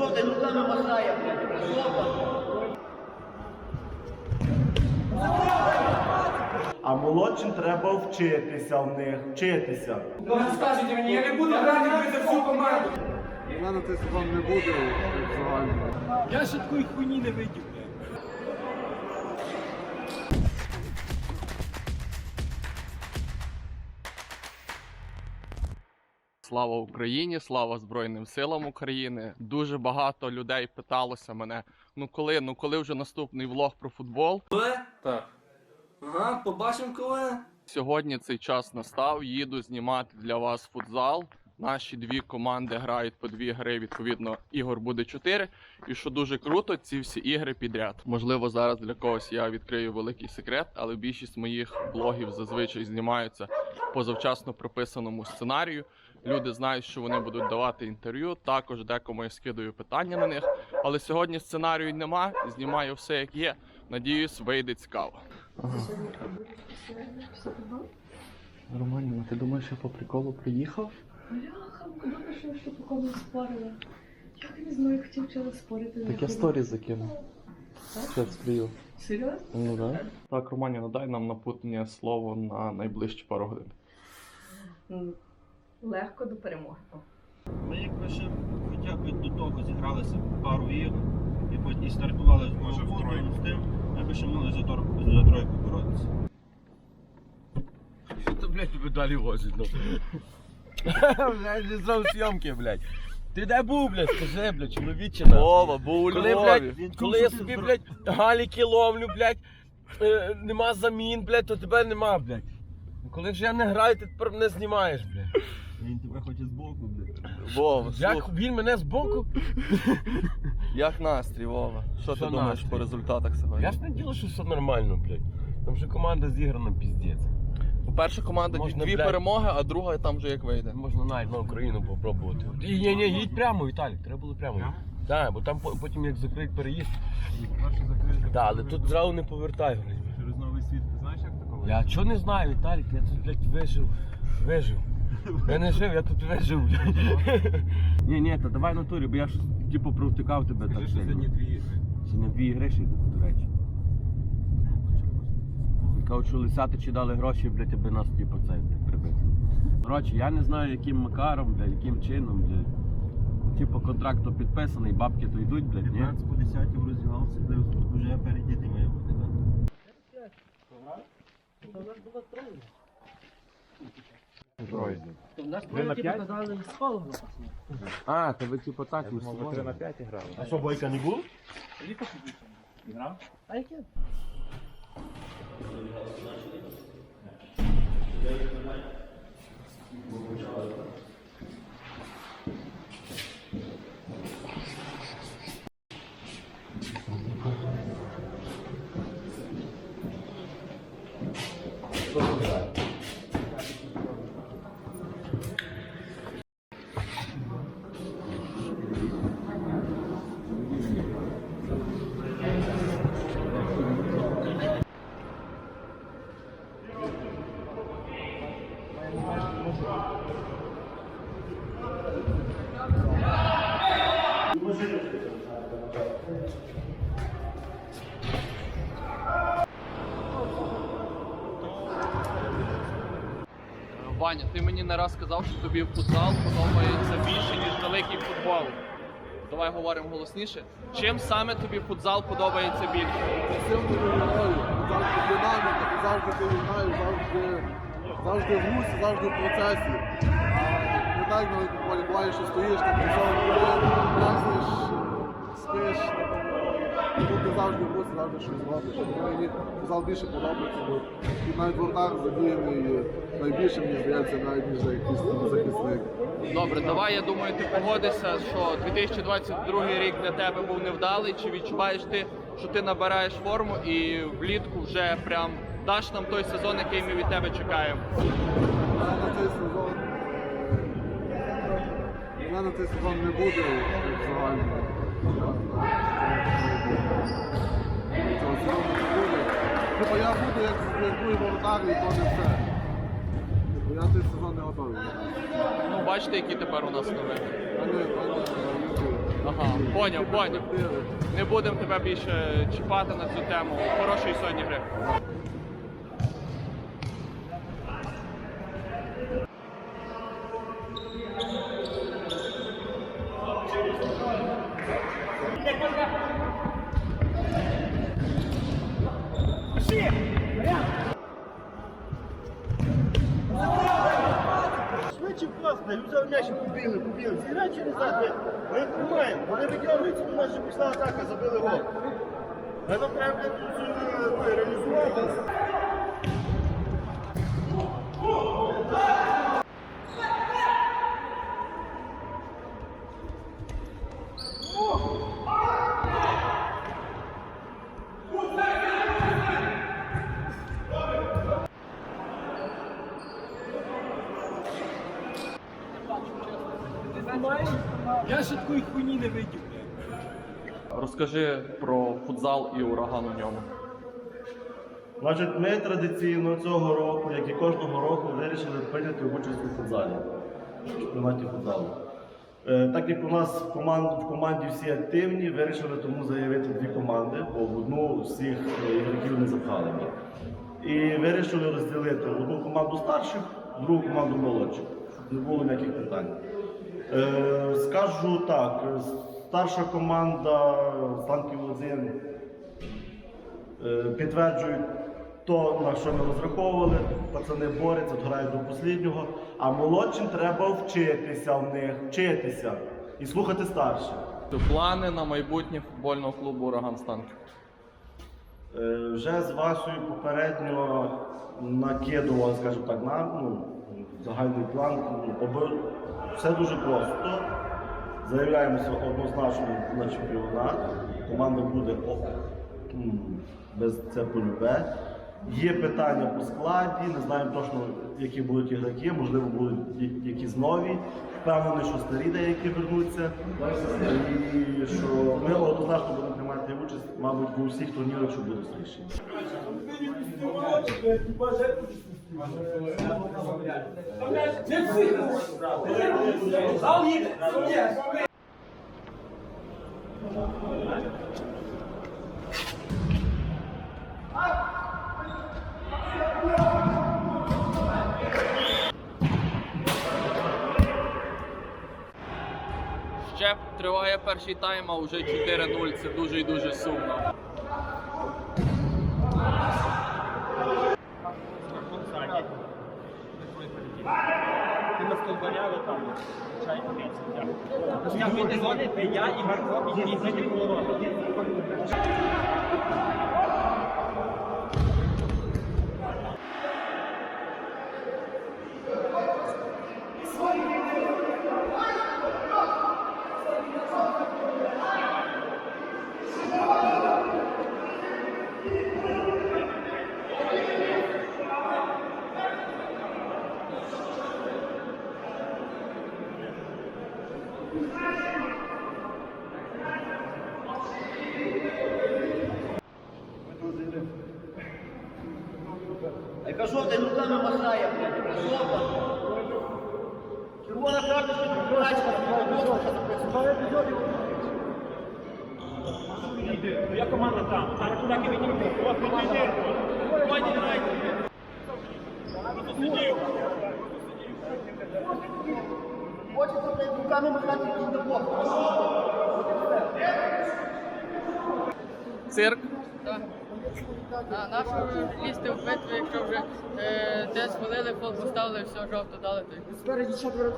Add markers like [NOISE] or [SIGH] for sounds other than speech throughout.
що ти руками махає, блядь? Що? А молодшим треба вчитися в них, вчитися. Скажіть мені, я не буду грати ви за всю команду. У мене це вам не буде загально. Я ще такої хуйні не видів. Слава Україні, слава Збройним силам України. Дуже багато людей питалося мене. Ну коли, ну коли вже наступний влог про футбол? Так. Ага, побачимо коли. Сьогодні цей час настав. Їду знімати для вас футзал. Наші дві команди грають по дві гри. Відповідно, ігор буде чотири. І що дуже круто, ці всі ігри підряд. Можливо, зараз для когось я відкрию великий секрет, але більшість моїх блогів зазвичай знімаються по завчасно прописаному сценарію. Люди знають, що вони будуть давати інтерв'ю. Також декому я скидаю питання на них. Але сьогодні сценарію нема. Знімаю все як є. Надіюсь, вийде цікаво. Романіна, ти думаєш, я по приколу приїхав? Бляха, добре, що я ще по кому спорила. Я не знаю, я хотів вчора спорити. Так я сторіс закинув. Це сприю. Серйозно? Ну да. Так, Романіна, дай нам напутнє слово на найближчі пару годин. Легко до перемоги. Ми якби ще хоча б до того зігралися пару ігор і потім і стартували з Може, в з тим, ми б ще могли за, тройку боротися. Що то, блядь, тебе далі возить, ну? [LAUGHS] Блядь, зйомки, блядь. Ти де був, блядь, скажи, блядь, чоловіче. нахуй. Вова, був у Коли, Львові. блядь, коли я собі, блядь, галіки ловлю, блядь, е, нема замін, блядь, то тебе нема, блядь. Ну, Коли ж я не граю, ти тепер мене знімаєш, блядь. Він тебе хоче збоку, блядь. Вова, Як слух, він мене збоку? як настрій, Вова? Що, Що ти думаєш настрій? по результатах сьогодні? Я ж не діло, що все нормально, блядь. Там вже команда зіграна піздець. Перша команда Можна, дві блядь. перемоги, а друга там вже як вийде. Можна навіть на Україну попробувати. І, ні, ні, їдь прямо, Віталік, треба було прямо. Так, бо там по- потім як закрить переїзд. Так, але тут зразу не повертай, блядь. Через новий світ, ти знаєш, як такого? Я чого не знаю, Віталік, я тут, блядь, вижив. Вижив. Я не жив, я тут вижив, блядь. Ні, ні, та давай на турі, бо я ж типу провтикав тебе так сильно. дві ігри. Сьогодні дві ігри ще йдуть, до речі. Кажуть, що лисятичі дали гроші, блядь, аби нас типу це блядь, прибити. Коротше, я не знаю, яким макаром, блядь, яким чином, блядь. Ну, Типу контракт то підписаний, бабки то йдуть, блядь, ні? 15 по 10 в розвивався, де вже перейдіти має бути. так. Ви на 5? А, то ви типу так, ми Ви 3 на 5 грали. А що, Бойка не був? Ваня, ти мені не раз сказав, що тобі футзал подобається більше, ніж великий футбол. Давай говоримо голосніше. Чим саме тобі футзал подобається більше? Сильно завжди динаміка, завжди ти завжди, завжди в русі, завжди в процесі. Не так навіть буває, буває, що стоїш там мерзнеш, спиш, тут ти завжди в русі, завжди щось робиш. Тому Мені зал більше подобається, бо і навіть воротар задіяний найбільше, мені здається, навіть ніж якийсь там захисник. Добре, давай я думаю, ти погодишся, що 2022 рік для тебе був невдалий. Чи відчуваєш ти, що ти набираєш форму і влітку вже прям даш нам той сезон, який ми від тебе чекаємо? Мене цей сезон. У мене цей сезон не буде загально. Цього сезону не буде. Типа я буду як, як воротар і то не все. Типу я цей сезон не готовий. Ну, бачите, які тепер у нас новини. А не, а не, Ага, поняв, поняв. Не будемо тебе більше чіпати на цю тему. Хорошої сьогодні гри. Швидше просто, взяв м'яч і побігли, побігли. Зіграй через знати. ми, тримаємо, вони витягуються, у нас вже пішла атака, забили гол. Нам треба блядь, цю, е, реалізувати. Розкажи про футзал і ураган у ньому. Значить, ми традиційно цього року, як і кожного року, вирішили прийняти участь у футзалі, в чемпіонаті футзалу. Е, Так як у нас в, команд, в команді всі активні, вирішили тому заявити дві команди, бо в одну всіх е, ігроків не запхали. І вирішили розділити одну команду старших, другу команду молодших, щоб не було ніяких питань. Е, Скажу так, старша команда Станків 1 Е, підтверджують то, на що ми розраховували. Пацани борються, грають до останнього. А молодшим треба вчитися в них, вчитися і слухати старших. Плани на майбутнє футбольного клубу Ураган Станків. Е, Вже з Васою попередньо накидували, скажімо так, на ну, загальний план. Ну, Все дуже просто. Заявляємося однозначно на чемпіонат. Команда буде без це полюбе. Є питання по складі, не знаємо точно, які будуть ігроки, можливо, будуть якісь нові. Впевнений, що старі деякі вернуться. І що ми однозначно будемо приймати участь, мабуть, у всіх турнірах, що будуть слідчі. Ще триває перший тайм, а вже 4-0. Це дуже і дуже сумно. Ганяли там, чай Я вийти дзвонити, я і Марко, і третій поворота. Яка жовта руками махає, блядь, жовта. Червона карточка, красна, Я команда там, а куди ти Хочеться, блядь, руками на бок. Цирк. А нащо лізти в битву, якщо вже е, десь хвалили, фол поставили, все жовто дали. Спереді четверо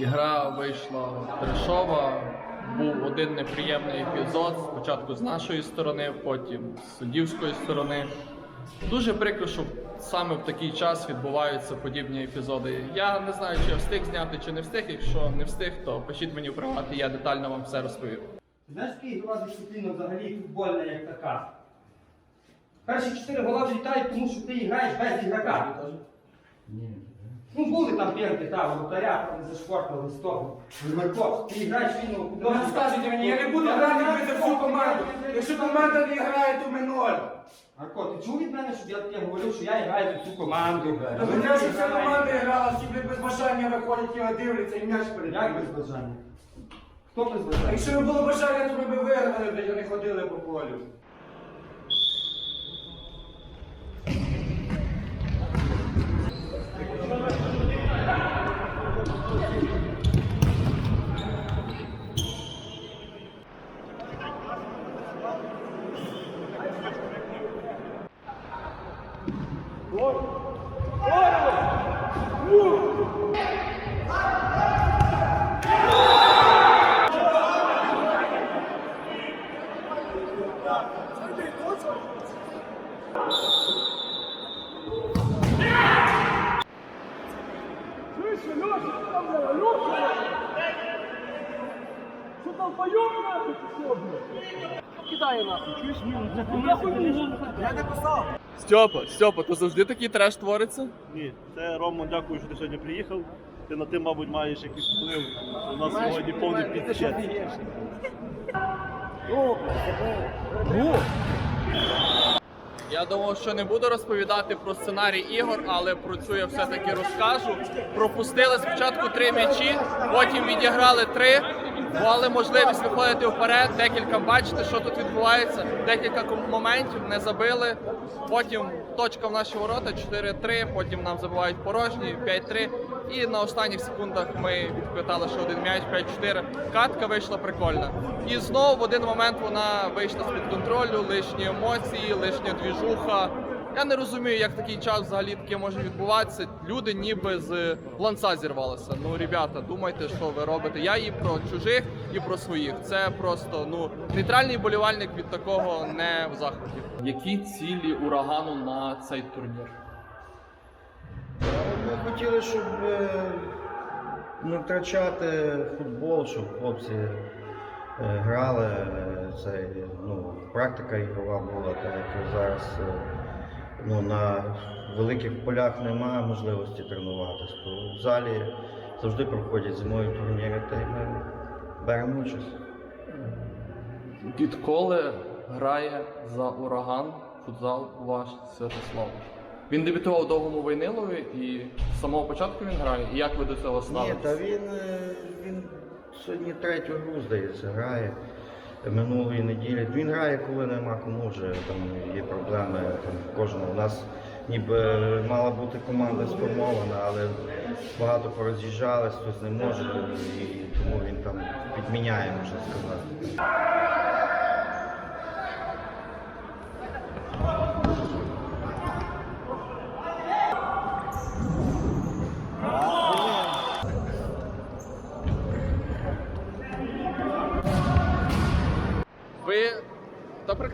Ігра вийшла трешова. Був один неприємний епізод. Спочатку з нашої сторони, потім з суддівської сторони. Дуже прикро, що саме в такий час відбуваються подібні епізоди. Я не знаю, чи я встиг зняти, чи не встиг. Якщо не встиг, то пишіть мені в приват, і я детально вам все розповім. Знаєш, який ігрова дисципліна взагалі футбольна як така? Перші чотири гола влітають, тому що ти граєш без ігрока. Ну були там п'янки, так, воротаря, вони зашкваркали з того. Марко, ти граєш війну. Ну, ви скажете мені, я не буду грати бити всю команду. Якщо команда не грає, то ми ноль. Марко, ти чув від мене, щоб я таке говорив, що я граю за цю команду. Та ви знаєте, що вся команда грала, всі блядь, без бажання виходять і дивляться, і м'яч Як передають. без бажання? Хто без бажання? якщо не було бажання, то ми б виграли, блядь, а не ходили по полю. Кидає нахуй, чуєш? Я не писав. Стьопа, Стьопа, то завжди такий треш твориться? Ні, це Рома, дякую, що ти сьогодні приїхав. Ти на тим, мабуть, маєш якийсь вплив. У нас сьогодні повний підчет. Я думав, що не буду розповідати про сценарій ігор, але про цю я все-таки розкажу. Пропустили спочатку три м'ячі, потім відіграли три, мали можливість виходити вперед. Декілька бачите, що тут відбувається. Декілька моментів не забили. Потім точка в наші ворота 4-3, потім нам забивають порожні 5-3. І на останніх секундах ми відквитали ще один м'яч 5-4. Катка вийшла прикольна. І знову в один момент вона вийшла з-під контролю, лишні емоції, лишня двіжуха. Я не розумію, як такий час взагалі таке може відбуватися. Люди ніби з ланца зірвалися. Ну, ребята, думайте, що ви робите. Я і про чужих, і про своїх. Це просто ну нейтральний болівальник від такого не в захваті. Які цілі урагану на цей турнір? Ми хотіли, щоб е, не втрачати футбол, щоб хлопці е, грали. е, Це, ну, практика ігрова була, так як зараз ну, на великих полях немає можливості тренуватися. То в залі завжди проходять зимові турніри, та й ми беремо участь. Відколи грає за ураган футзал ваш Святослав? Він дебютував довгому Войнилові і з самого початку він грає. І як ви до цього Ні, ставитесь? та він, е, він сьогодні третю гру, здається, грає минулої неділі. Він грає, коли нема кому вже там є проблеми. Там кожного у нас ніби мала бути команда сформована, але багато пороз'їжджали, хтось не може, і тому він там підміняє, можна сказати.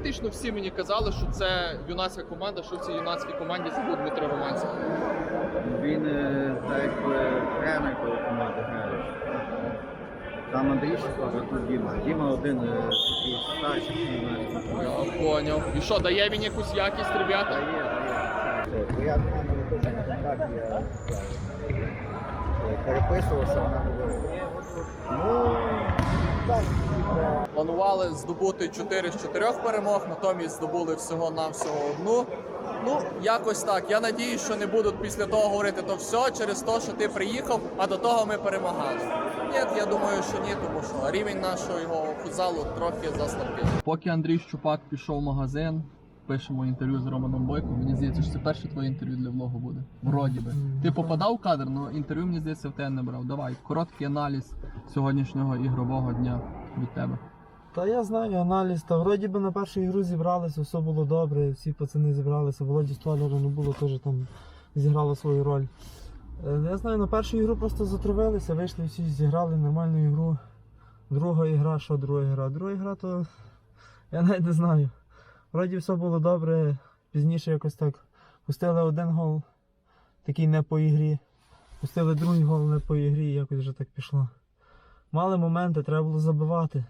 Практично всі мені казали, що це юнацька команда, що в цій юнацькій команді забув Дмитро Романський. Він е, так якби тренер, коли команда грає. Там Андрій Шестов, а тут Діма. Діма один е, такий старший, Я поняв. І що, дає він якусь якість, ребята? Виходжу на контакт, я е, переписувався, вона говорила. Ну, так, Планували здобути 4 з 4 перемог, натомість здобули всього-навсього одну. Ну, якось так. Я надіюсь, що не будуть після того говорити то все через те, що ти приїхав, а до того ми перемагали. Ні, я думаю, що ні, тому що рівень нашого його футзалу трохи заслабкий. Поки Андрій Щупак пішов в магазин, пишемо інтерв'ю з Романом Бойком. Мені здається, що це перше твоє інтерв'ю для влогу буде. Вроді би. Ти попадав в кадр, але інтерв'ю, мені здається, в тебе не брав. Давай, короткий аналіз сьогоднішнього ігрового дня від тебе. Та я знаю аналіз, та вроді би на першу ігру зібралися, все було добре, всі пацани зібралися, Володі Столяра не було, теж там зіграло свою роль. Е, Я знаю, на першу ігру просто затравилися, вийшли всі, зіграли нормальну ігру. Друга ігра, що друга ігра? Друга ігра, то я навіть не знаю. Вроді все було добре, пізніше якось так пустили один гол, такий не по ігрі. Пустили другий гол не по ігрі, якось вже так пішло. Мали моменти, треба було забивати.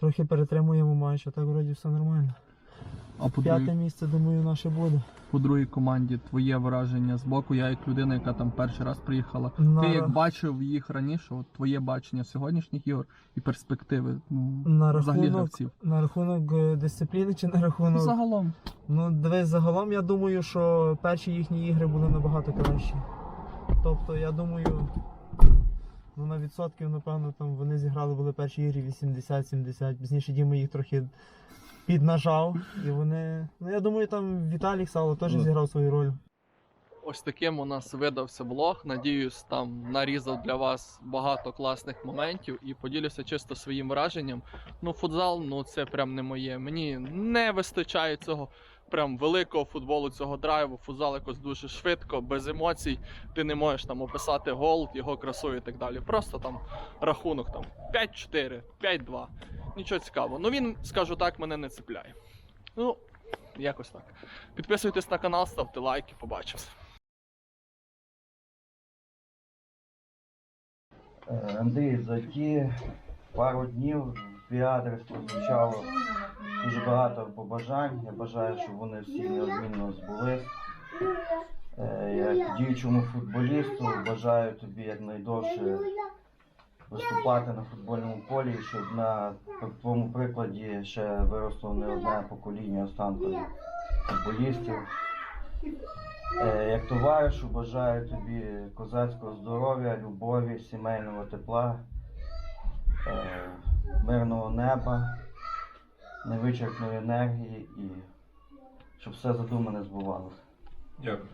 Трохи перетримуємо матч, а так вроді все нормально. А по П'яте другій, місце, думаю, наше буде. по другій команді твоє враження з боку, я як людина, яка там перший раз приїхала. На- Ти як бачив їх раніше, от твоє бачення сьогоднішніх ігор і перспективи ну, На взагалі рахунок, гравців. на рахунок е, дисципліни чи на рахунок. Загалом. Ну, дивись, загалом я думаю, що перші їхні ігри були набагато кращі. Тобто, я думаю, ну на відсотків, напевно, там вони зіграли були перші ігри 80-70. Пізніше Діма їх трохи піднажав. І вони. Ну я думаю, там Віталій Сало теж Ну. зіграв свою роль. Ось таким у нас видався влог. Надіюсь, там нарізав для вас багато класних моментів і поділюся чисто своїм враженням. Ну, футзал, ну це прям не моє. Мені не вистачає цього прям великого футболу, цього драйву. Футзал якось дуже швидко, без емоцій. Ти не можеш там описати гол, його красу і так далі. Просто там рахунок там 5-4, 5-2. Нічого цікавого. Ну він, скажу так, мене не цепляє. Ну, якось так. Підписуйтесь на канал, ставте лайки, побачимось. Е, Андрій, за ті пару днів в твій адрес дуже багато побажань. Я бажаю, щоб вони всі неодмінно збулись. Е, Як діючому футболісту бажаю тобі якнайдовше виступати на футбольному полі, щоб на твоєму прикладі ще виросло не одне покоління останкових футболістів. Е, Як товаришу бажаю тобі козацького здоров'я, любові, сімейного тепла, е, мирного неба, невичерпної енергії і щоб все задумане збувалося. Дякую.